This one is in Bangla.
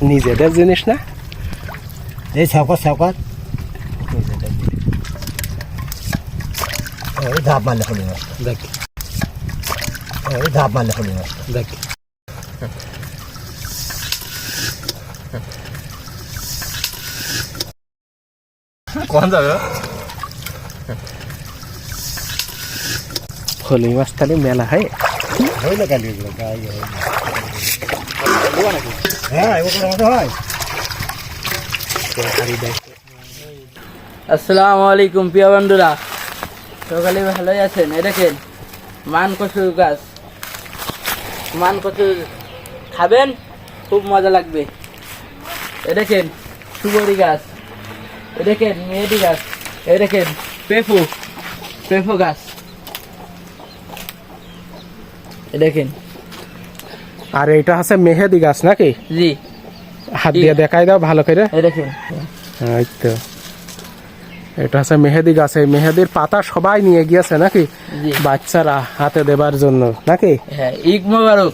নিজেদের জিনিস না এই সাউকাত এই ধাপ মারলে নষ্ট দেখ ধাপ মারলে ফেলে নষ্ট দেখ কোন যাবে ফলি মাছ তাহলে মেলা হয় হইলে কালি এগুলো গাই হইলে হ্যাঁ মতো হয়। আসসালামু আলাইকুম প্রিয় বন্ধুরা। সকালে ভালোই আছেন? এই দেখেন মান কচুর গাছ। মান কচু খাবেন? খুব মজা লাগবে। এ দেখেন সুবরি গাছ। এ দেখেন মেহেদি গাছ। এ দেখেন পেফু পেফু গাছ। এ দেখেন আর এটা হচ্ছে মেহেদি গাছ নাকি? জি। হাত দিয়ে দেখাই দাও ভালো করে। দেখেন। এই তো। এটা হচ্ছে মেহেদি গাছ এই মেহেদির পাতা সবাই নিয়ে গিয়েছে নাকি? জি। বাচ্চারা হাতে দেবার জন্য নাকি? হ্যাঁ ঈদ মোবারক।